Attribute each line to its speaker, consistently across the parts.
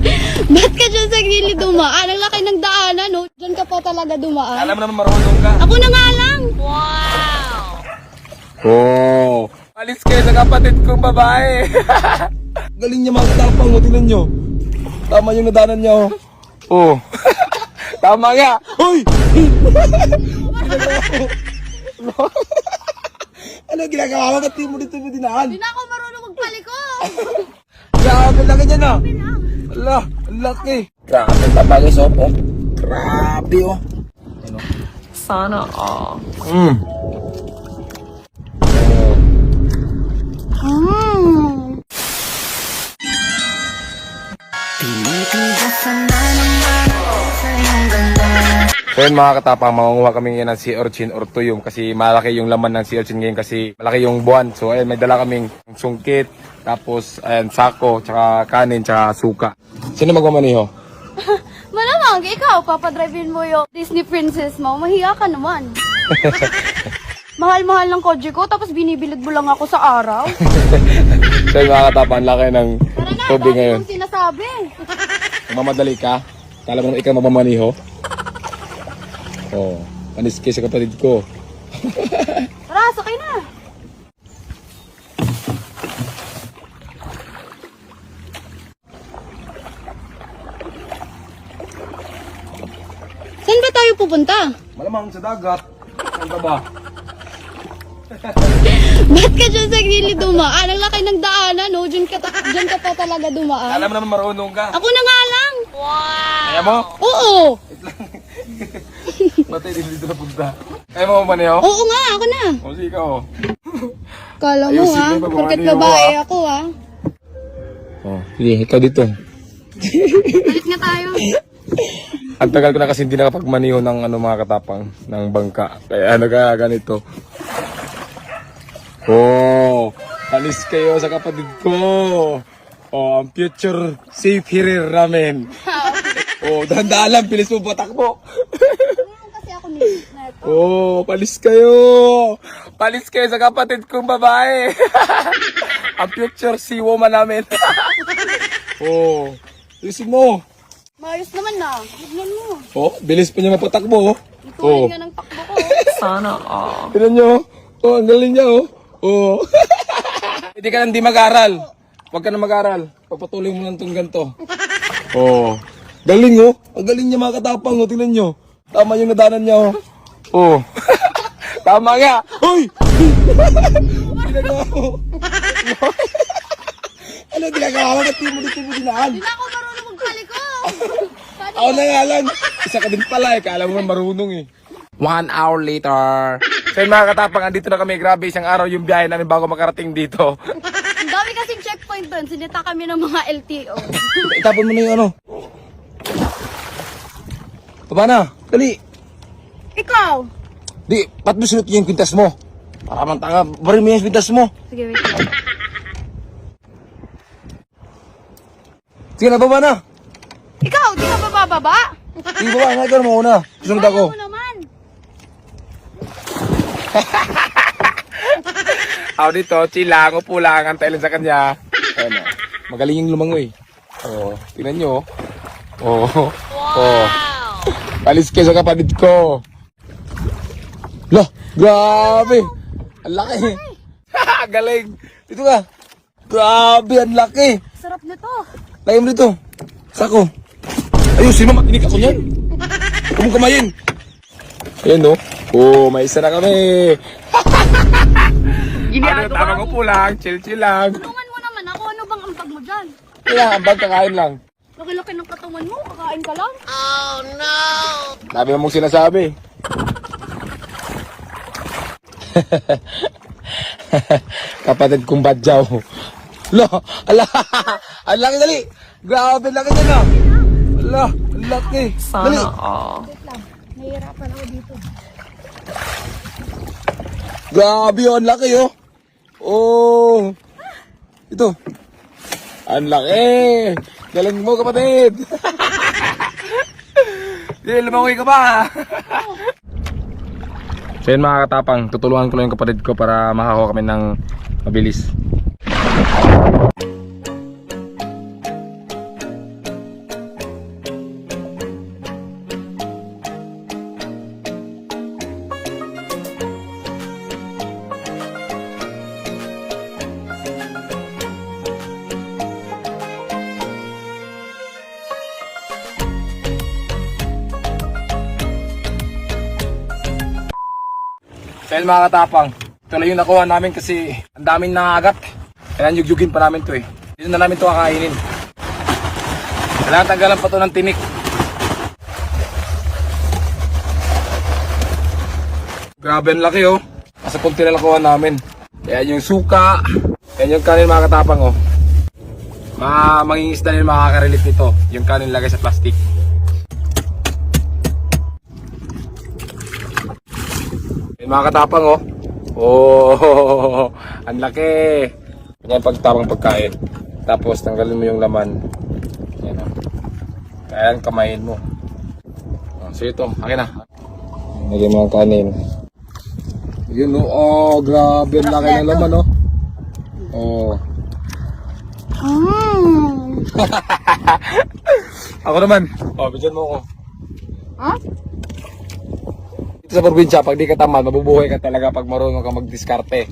Speaker 1: Ba't ka dyan sa gilid dumaan? Ang laki ng daanan, no? Diyan ka pa talaga dumaan.
Speaker 2: Alam mo naman marunong ka.
Speaker 1: Ako na nga lang.
Speaker 2: Oh. Alis kayo sa kapatid kong babae. Galing niya mga katapang mo, tingnan nyo. Tama yung nadanan niya, oh. Oh. Tama nga. Hoy! ano ginagawa mo? Ba't di mo dito mo dinaan?
Speaker 1: Hindi na ako marunong magpaliko.
Speaker 2: Grabe, laki niya na. Ala, ang laki. Grabe, tapagis, oh. oh. Grabe, oh.
Speaker 3: Sana all.
Speaker 2: Mm. So yun mga katapang, mangunguha kami ngayon ng sea urchin or tuyong kasi malaki yung laman ng sea urchin ngayon kasi malaki yung buwan. So ayun, may dala kaming sungkit, tapos ayan, sako, tsaka kanin, tsaka suka. Sino magmamaniho?
Speaker 1: Malamang, ikaw, papadrivein mo yung Disney princess mo. Mahiya ka naman. Mahal-mahal ng kotse ko, tapos binibilid mo lang ako sa araw.
Speaker 2: So yun mga katapang, laki ng
Speaker 1: Tara na,
Speaker 2: tubig
Speaker 1: dami
Speaker 2: ngayon.
Speaker 1: mong sinasabi.
Speaker 2: Mamadali ka? Kala mo naman ikaw magmamaniho? Oh, panis kayo sa kapatid ko.
Speaker 1: Tara, sakay na. Saan ba tayo pupunta?
Speaker 2: Malamang sa dagat. Saan ka ba?
Speaker 1: Ba't ka dyan sa gilid dumaan? Ang laki ng daanan, no? Diyan ka, ta- dyan ka pa talaga dumaan.
Speaker 2: Alam mo naman marunong ka.
Speaker 1: Ako na nga lang.
Speaker 2: Kaya mo?
Speaker 1: Oo.
Speaker 2: Matay din dito na punta. Kaya mo maniho?
Speaker 1: Oo nga, ako na.
Speaker 2: O sige ka oh.
Speaker 1: Kala mo
Speaker 2: Ayusin
Speaker 1: ha,
Speaker 2: mo yung pagmamaniho
Speaker 1: porket
Speaker 2: mo,
Speaker 1: babae
Speaker 2: ah.
Speaker 1: ako ha.
Speaker 2: Oh, sige, ikaw dito.
Speaker 1: Balik na tayo.
Speaker 2: Ang tagal ko na kasi hindi nakapagmaniho ng ano mga katapang ng bangka. Kaya nagaganito. Oh, alis kayo sa kapatid ko. Oh, ang future safe here namin. Oh, dahan-dahan lang, bilis mo batak mo.
Speaker 1: Ngayon kasi ako ni Neto.
Speaker 2: Oh, palis kayo. Palis kayo sa kapatid kong babae. ang future sea woman namin. oh, bilisin mo.
Speaker 1: Maayos naman na. Tignan mo.
Speaker 2: Oh, bilis pa niya mapatakbo. Oh.
Speaker 1: Ituloy
Speaker 2: Oh.
Speaker 1: nga ng takbo ko.
Speaker 3: Sana all.
Speaker 2: Tignan nyo. Oh, ang galing niya, oh. Oh. Hindi ka lang di mag-aral. Huwag ka na mag-aral. Papatuloy mo lang itong ganito. Oh. Galing, oh. Ang galing niya mga katapang, oh. Tignan nyo. Tama yung nadanan niya, oh. Oh. Tama nga. Hoy! ginagawa mo? ano ginagawa mo? Ba't di mo dito mo dinaan?
Speaker 1: Hindi na ako marunong magpaliko.
Speaker 2: Ako na nga lang. Isa ka din pala eh. Kala mo nga marunong eh. One hour later. So yun, mga katapang, andito na kami. Grabe, isang araw yung biyahe namin bago makarating dito.
Speaker 1: Ang dami kasing checkpoint doon. Sinita kami ng mga LTO.
Speaker 2: Itapon mo na yung ano. Baba na. Dali.
Speaker 1: Ikaw.
Speaker 2: Di, ba't mo sinut yung kwintas mo? Para man tanga, bari mo yung kwintas mo.
Speaker 1: Sige, wait.
Speaker 2: Sige na, baba na.
Speaker 1: Ikaw, di ka ba bababa?
Speaker 2: Sige, baba na. Ikaw na mauna. Susunod ako.
Speaker 1: Ayaw mo naman.
Speaker 2: Ako dito, chill lang, upo lang, antay lang sa kanya. Ayun o. Magaling yung lumangoy. Oo, oh, tingnan nyo. Oo. Oh. Oh. Palis kayo sa kapatid ko. Lah, grabe. Ang laki. Galing. Dito ka. Grabe, ang laki.
Speaker 1: Sarap nito.
Speaker 2: Lagay mo dito. Sako. Ayusin mo, makinig ako niyan. Huwag mong kamayin. Ayan no. Oh, may isa na kami. ano, tama ko po lang. Chill, chill lang.
Speaker 1: Tulungan mo naman ako. Ano bang ambag mo dyan?
Speaker 2: Kaya, ambag kakain lang.
Speaker 1: Laki-laki ng katawan mo. Kakain ka lang.
Speaker 2: Sabi mo mong sinasabi. Kapatid kong badyaw. Lo, ala, ang laki dali. Grabe, laki niya na. Ala, ang laki. Dali.
Speaker 3: Sana all.
Speaker 1: Wait lang. Nahihirapan ako dito.
Speaker 2: Grabe, oh, ang laki, oh. Oh. Ito. Ang laki. Galing mo, kapatid. Di, lumangoy ka ba? so yun mga katapang, tutulungan ko lang yung kapatid ko para makakuha kami ng mabilis. Dahil mga katapang, ito lang yung nakuha namin kasi ang daming nangagat. Kaya yugyugin pa namin to eh. Dito na namin to kakainin. Kailangan tanggalan pa to ng tinik. Grabe ang laki oh. Nasa punti na nakuha namin. Kaya yung suka, yan yung kanin mga katapang oh. Mga mangingisda na yung makaka-relate nito. Yung kanin lagay sa plastic. Mga katapang oh. Oh, ang laki. Yan pagtapang pagkain. Tapos tanggalin mo yung laman. Yan oh. Kaya kamayin mo. Oh, so ito, akin na. Lagyan mo ang kanin. Yun oh, oh grabe ang laki ng laman oh. Oh.
Speaker 1: Mm.
Speaker 2: Ako naman. Oh, bigyan mo ako.
Speaker 1: Ha?
Speaker 2: Sa probinsya, pag di ka tamad, mabubuhay ka talaga pag marunong ka magdiskarte.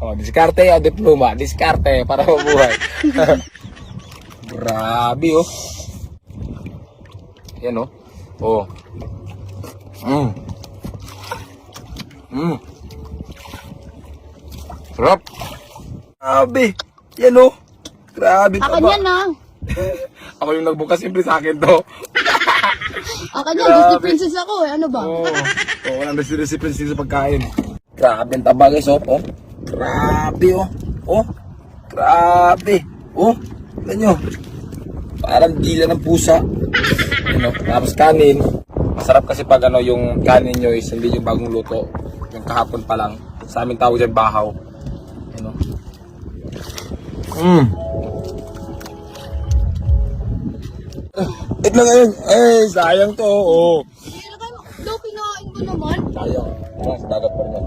Speaker 2: Oh, diskarte o diploma, diskarte para mabuhay. Grabe oh. Yan oh. Oh. Mm. Mm. Sarap. Grabe. Yan oh. Grabe
Speaker 1: Akin yan ah.
Speaker 2: Ako yung nagbukas siyempre sa akin to.
Speaker 1: Akin yan. Disney princess ako eh. Ano ba?
Speaker 2: Oo. Oo, walang recipe sa pagkain. Grabe ang taba guys, oh. oh. Grabe, oh. Oh. Grabe. Oh. Tignan nyo. Parang dila ng pusa. Ano, tapos kanin. Masarap kasi pag ano, yung kanin nyo is hindi yung bagong luto. Yung kahapon pa lang. Sa amin tawag dyan bahaw. Ano. Mmm. Ito lang ngayon. Eh, sayang to. Oh.
Speaker 1: Ilagay mo. Do, kinain ko naman.
Speaker 2: Sayang. Sa dagat pa rin.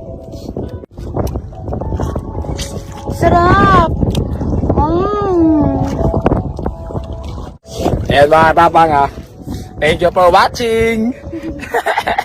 Speaker 1: Sarap. Mm.
Speaker 2: Ayan mga tapang ha. Thank you for watching.